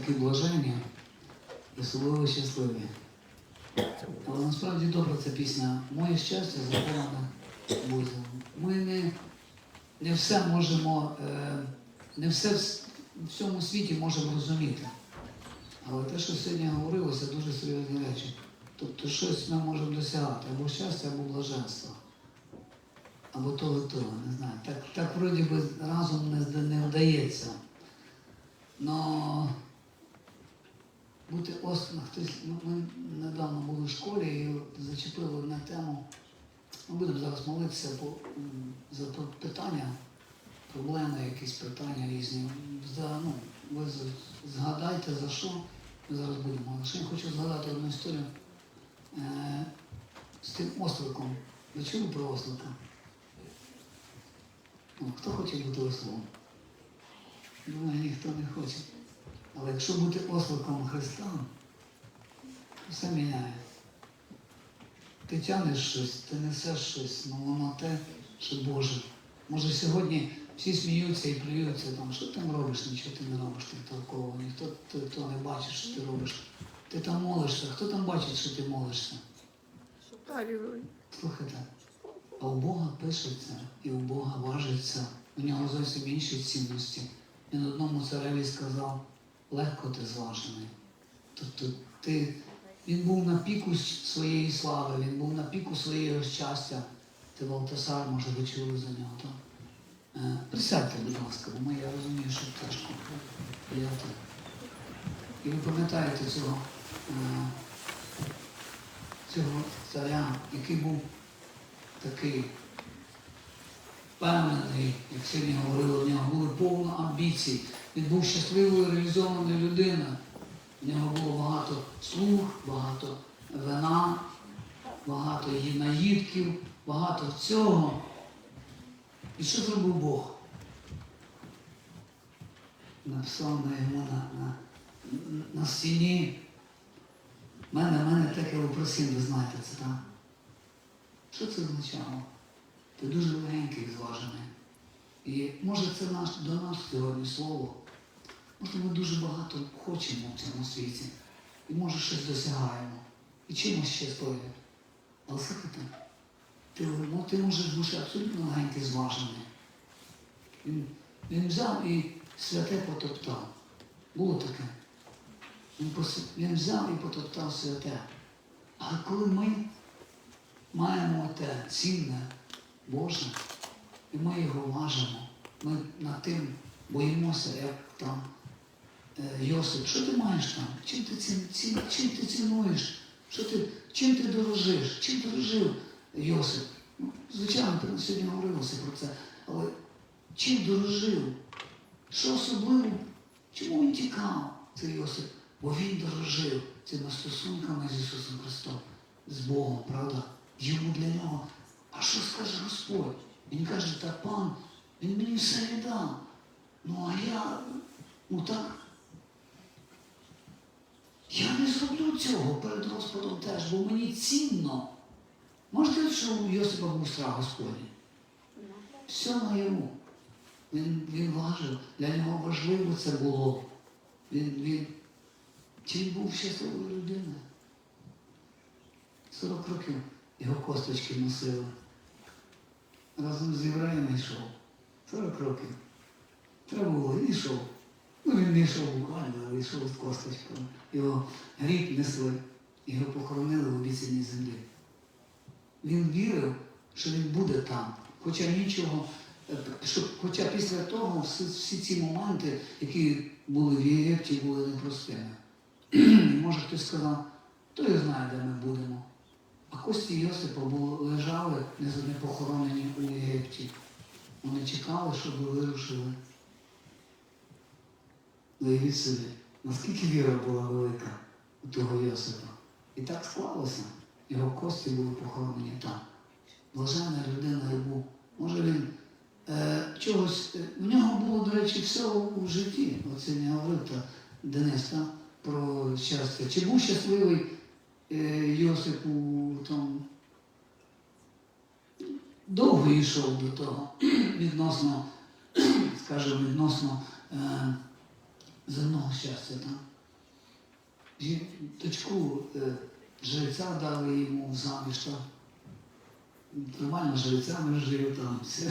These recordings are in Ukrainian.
такі блаженні і особливо щасливі. Але насправді добра ця пісня. Моє щастя заховане Бозі. Ми не, не все можемо, е, не все в с- в цьому світі можемо розуміти. Але те, що сьогодні говорилося, дуже серйозні речі. Тобто щось ми можемо досягати або щастя, або блаженства. Або того, того, не знаю. Так, так вроді би разом не, не вдається. Но бути ослом, хтось, ну, ми недавно були в школі і зачепили на тему. Ми будемо зараз молитися за питання, проблеми, якісь питання різні. За, ну, ви згадайте за що. Ми зараз будемо. Ще я хочу згадати одну історію е, з тим осликом. Ви чули про ослика? Ну, хто хоче бути ослом? Думаю, ніхто не хоче. Але якщо бути осликом Христа, то все міняє. Ти тянеш щось, ти несеш щось, ну воно те, що Боже. Може сьогодні всі сміються і плюються, там, що ти робиш, нічого ти не робиш, ти толково, ніхто ти, то не бачить, що ти робиш. Ти там молишся, хто там бачить, що ти молишся? Слухайте, а у Бога пишеться і у Бога важиться. У нього зовсім інші цінності. Він одному цареві сказав, легко ти зважений. Тобто ти, він був на піку своєї слави, він був на піку своєї щастя. Ти Валтасар, може, ви чули за нього, так? Е, Присядьте, будь ласка, бо ми, я розумію, що тяжко стояти. І ви пам'ятаєте цього, е, цього царя, який був такий впевнений, як сьогодні говорили, в нього були повно амбіцій. Він був щасливою реалізованою людиною. У нього було багато слуг, багато вина, багато наїдків, багато цього. І що зробив Бог? Написав на йому на, на, на стіні. Мене, мене таке вопросив, ви знаєте це, так? Що це означало? Ти дуже легенький і зважений. І може це наш, до нас сьогодні слово. Може ми дуже багато хочемо в цьому світі. І може щось досягаємо. І чимось щасливі. Але слухайте, ти, ну, ти можеш бути абсолютно легенький зважений. Він, він взяв і святе потоптав. Було таке. Він, пос- він взяв і потоптав святе. Але коли ми маємо те цінне, Боже, і ми його важимо, ми над тим боїмося, як там е, Йосип, що ти маєш там? Чим ти, ці, ці, чим ти цінуєш? Що ти, чим ти дорожиш? Чим дорожив Йосип? Ну, звичайно, ти сьогодні говорилося про це, але чим дорожив? Що особливо? Чому він тікав, цей Йосип? Бо він дорожив цими стосунками з Ісусом Христом, з Богом, правда? Йому для нього. А що скаже Господь? Він каже, та пан, він мені все віддав. Ну а я, ну так. Я не зроблю цього перед Господом теж, бо мені цінно. Можете, що у Йосипа страх Господній? Все на йому. Він, він важив, для нього важливо це було. Він, він, він був щасливою людиною? 40 років його косточки носили. Разом з євреями йшов. 40 років. Треба було, і йшов. Ну він не йшов буквально, але йшов з косточками. Його гріб несли, його похоронили в обіцяній землі. Він вірив, що він буде там. Хоча нічого, що, хоча після того всі, всі ці моменти, які були в Єгипті, були непростими. Може хтось сказав, то я знаю, де ми будемо. А кості Йосипа були, лежали не не похоронені у Єгипті. Вони чекали, щоб вирушили. Уявіть собі, наскільки віра була велика у того Йосипа. І так склалося. Його кості були похоронені там. Блажена людина був. Може він е, чогось. е, В нього було, до речі, все у житті. Оце не говорив та Денис та, про щастя. Чи був щасливий е, Йосип у тому? Довго йшов до того, відносно, скажімо, відносно е, земного щастя? Жі- Дочку е, жреця дали йому в заміж, так? Нормально жрецями жив там. Все.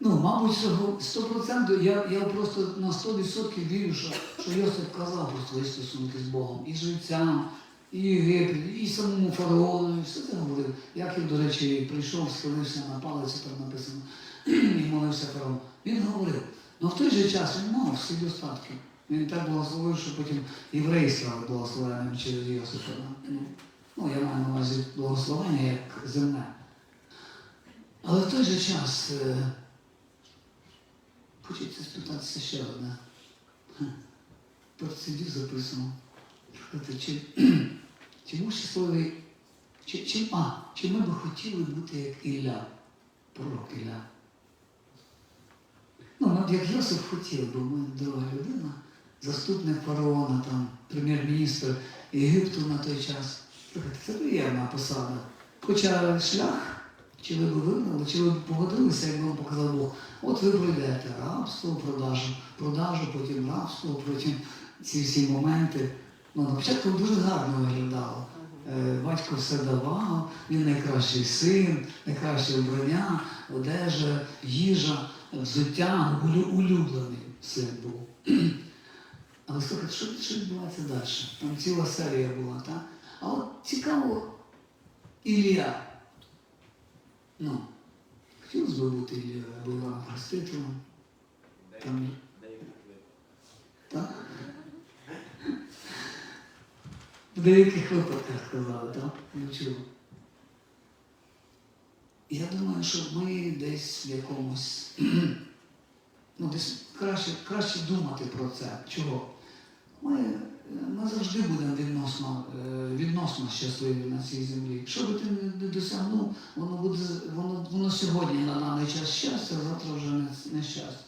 Ну, мабуть, що 100% я, я просто на 100% вірю, що, що Йосип казав про свої стосунки з Богом. І жрецям, і Єгипет, і самому фараону, і все це говорив. Як він, до речі, прийшов, схилився на палиці, там написано, і молився фараон. Він говорив. Ну в той же час він мав всі достатки. Він так благословив, що потім євреї стали благословенням через Йосипа. Ну, Ну, я маю на увазі благословення як земне. Але в той же час е, хочеться спитатися ще Перед сидів записано. Чи, чи був щасливий, чи, чи, а, чи ми би хотіли бути як Ілля, пророк Ілля? Ну, як Йосиф хотів, бо ми друга людина, заступник фараона, там, прем'єр-міністр Єгипту на той час. Це приємна посада. Хоча шлях, чи ви б вигнали, чи ви б погодилися, як вам показав Бог, от ви пройдете рабство, продажу, продажу, потім рабство, потім ці всі моменти. Ну, на початку дуже гарно виглядало. Е, Батько все давав, він найкращий син, найкраще вбрання, одежа, їжа, взуття, улю- улюблений син був. Але слухайте, що, що відбувається далі? Там ціла серія була, так? А от цікаво, Ілля. Ну, хотілося б бути Ілією, або Іваном Хрестителем. Там, так? В деяких випадках казали, так? Не чув. Я думаю, що ми десь в якомусь, ну, десь краще, краще думати про це. Чого? Ми, ми завжди будемо відносно, е, відносно щасливі на цій землі. Що би ти не- досягнув, воно буде воно, воно сьогодні на даний час щастя, а завтра вже не, не щастя.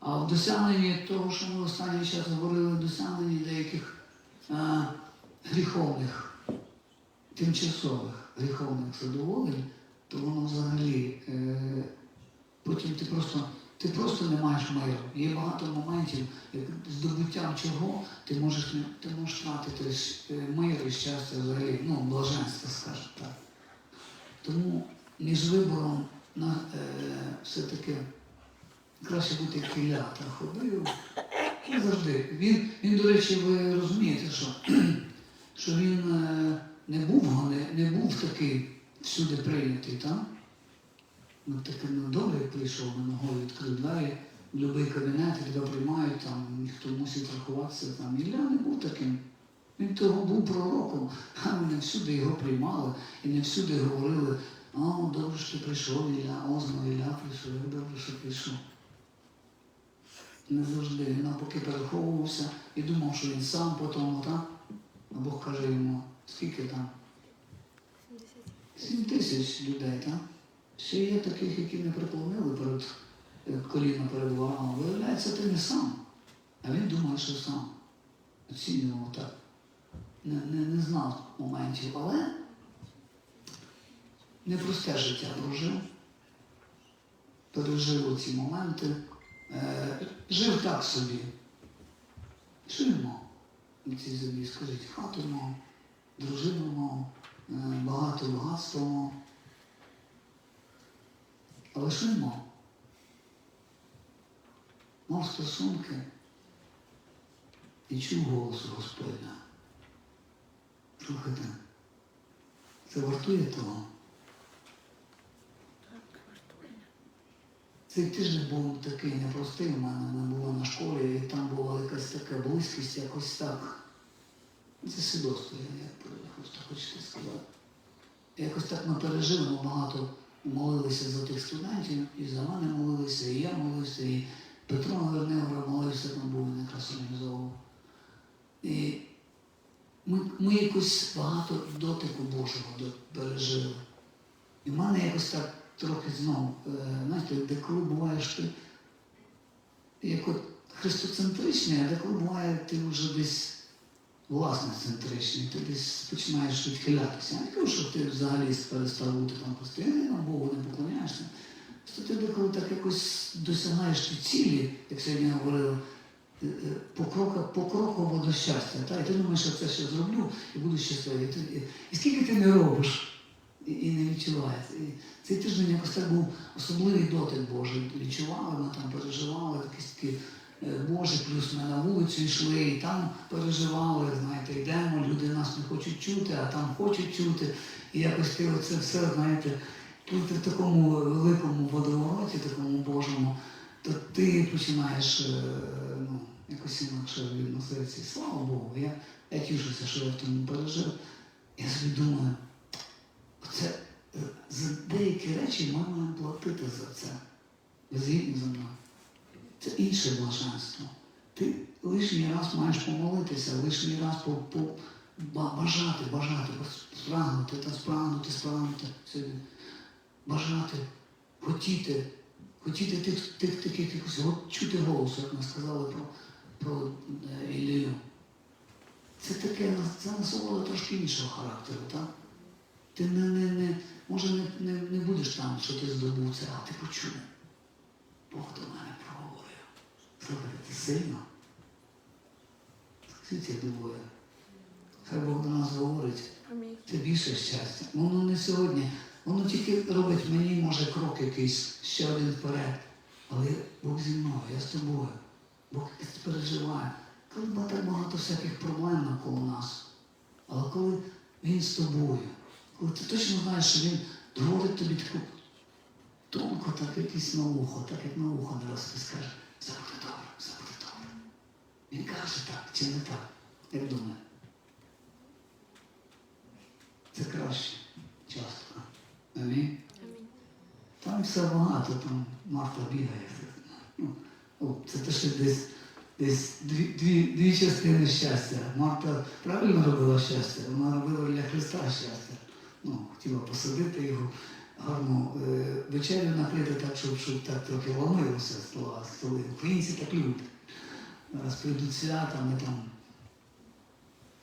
А в досягненні того, що ми останній час говорили, досягненні деяких е, гріховних, тимчасових гріховних задоволень, то воно взагалі е, потім ти просто, ти просто не маєш миру. Є багато моментів, як здобуттям чого ти можеш ти можеш втратити е, мир і щастя взагалі, ну, блаженство, скажімо так. Тому між вибором на е, все-таки краще бути як Ілля, та ходив. Ну, завжди. Він, він, до речі, ви розумієте, що, що він е, не був, не, не був такий всюди прийнятий, так? Ну, таке ну, добре, прийшов ногою, відкрив двері, будь-який кабінет, тебе приймають, там, ніхто мусить рахуватися. Там. Ілля не був таким. Він того був пророком, а не всюди його приймали і не всюди говорили, о, добре, що ти прийшов, Ілля, о, знову Ілля прийшов, як добре, що прийшов. Не завжди. Він навпаки переховувався і думав, що він сам по тому, так? А Бог каже йому, скільки там? Сім тисяч людей, так? Ще є таких, які не приповнили перед е, коліна перед ворогом. Виявляється, ти не сам. А він думає, що сам. Оцінював так. Не, не, не знав моментів, але непросте життя прожив. Пережив ці моменти. Е, жив так собі. Що він на цій землі? Скажіть, хату мав, дружину мав, е, багато багатства мав. Але що мав? Стосунки і чув голосу Господня. Слухайте, це вартує того. Цей тиждень був такий непростий у мене. Ми були на школі, і там була якась така близькість, якось так. Це свідоцтво, я просто хочете сказати. Якось так ми пережили, багато молилися за тих студентів, і за мене молилися, і я молився, і Петро Наверневра молився, там був якраз організовував. І ми, ми якось багато дотику Божого пережили. І в мене якось так трохи знову, е, знаєте, деколи буває, що ти як от христоцентричний, а деколи буває, ти вже десь власноцентричний, ти десь починаєш відхилятися. Я не кажу, що ти взагалі перестав бути там християнином, Богу не поклоняєшся. що ти деколи так якось досягаєш ті цілі, як сьогодні говорили, е, е, покроково до щастя. Та? І ти думаєш, що це ще зроблю і буду щасливий. І, ти- і, скільки ти не робиш і, і не відчувається. І цей тиждень якось так був особливий дотик Божий. Відчували, ми там переживали, якісь такі е, Боже, плюс ми на вулицю йшли, і там переживали, знаєте, йдемо, люди нас не хочуть чути, а там хочуть чути. І якось ти оце все, знаєте, ти в такому великому водовороті, такому Божому, то ти починаєш е, ну, якось інакше відноситися. Слава Богу, я, я тішуся, що я в тому пережив. Я собі думаю, оце е, за деякі речі маємо платити за це. Ви згідні за мною? Це інше блаженство. Ти лишній раз маєш помолитися, лишній раз по, по, бажати, бажати, спрагнути та спрагнути, спрагнути сьогодні. Бажати, хотіти, хотіти тих, тих таких якось, чути голосу, як ми сказали про, про е, Ілію. Це таке, це насолода трошки іншого характеру, так? Ти не, не, не, може не, не, не будеш там, що ти здобув це, а ти почув. Бог до мене. Слухайте, це сильно. Як дивує. Хай Бог до нас говорить, це більше щастя. Воно не сьогодні. Воно тільки робить мені, може, крок якийсь ще один вперед. Але Бог зі мною, я з тобою. Бог переживає. Коли так багато всяких проблем навколо нас. Але коли він з тобою, коли ти точно знаєш, що він говорить тобі таку тонко, так якось на ухо, так як на ухо не раз ти скаже, все буде добре, все. Він каже так, чи не так? Як думає? Це краще часто. Амінь. Амінь. Там все багато, там Марта бігає. Ну, це те, що десь, десь дві, дві, дві частини щастя. Марта правильно робила щастя, вона робила для Христа щастя. Ну, хотіла посадити його, гарну е, вечерю накрити так, щоб, так трохи ломилося стола, столи. Українці так люблять. Зараз прийдуть свята, ми там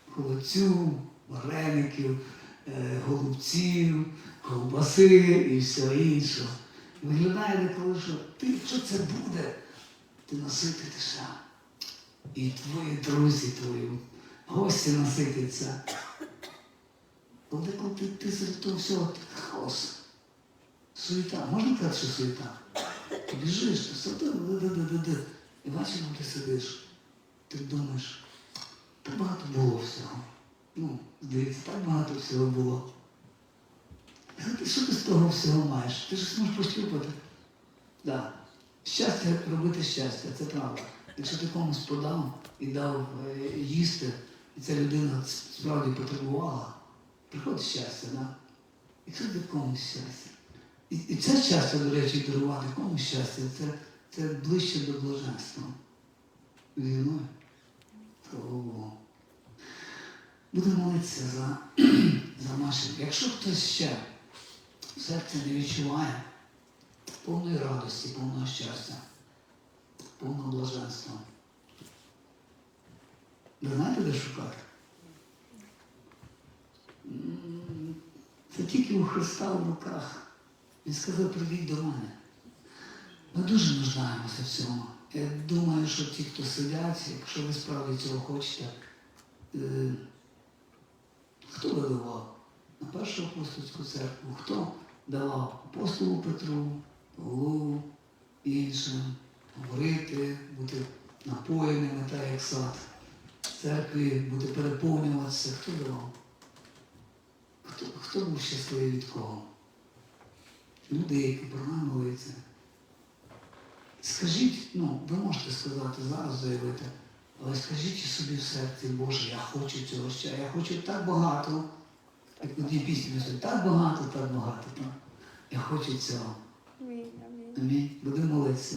холодцю, вареників, е, голубців, ковбаси і все інше. Виглядає деколи, що ти, що це буде, ти насититися. І твої друзі, твої гості наситяться. Але деколи ти, ти серед того всього хаос, суєта. Можна казати, що суєта? Ти біжиш, ти все де-де-де-де-де. І бачиш, там ти сидиш, ти думаєш, так багато було всього. Ну, здається, так багато всього було. Ти що ти з того всього маєш? Ти ж зможеш пощупати. Да. Щастя, робити щастя, це правда. Якщо ти комусь подав і дав е, їсти, і ця людина справді потребувала, приходить щастя, да? Якщо ти комусь щастя. І, і це щастя, до речі, дарувати комусь щастя, це, це ближче до блаженства. Зі мною? Богу. Будемо молитися за, за наших. Якщо хтось ще в серці не відчуває повної радості, повного щастя, повного блаженства. Ви знаєте, де шукати? Це тільки у Христа в руках. Він сказав, прийдіть до мене. Ми дуже нуждаємося в цьому. Я думаю, що ті, хто сидять, якщо ви справді цього хочете, е, хто виливав на першу апостольську церкву, хто давав апостолу Петру, Павлу, іншим, говорити, бути напоєними, так як сад церкві, бути переповнюватися, хто давав? Хто, хто був щасливий від кого? Люди, які проламуються. Скажіть, ну, ви можете сказати зараз, заявити, але скажіть собі в серці, Боже, я хочу цього ще, я хочу так багато, як тоді пісні так багато, так багато. Так. Я хочу цього. Амінь. Амінь. Будемо молитися.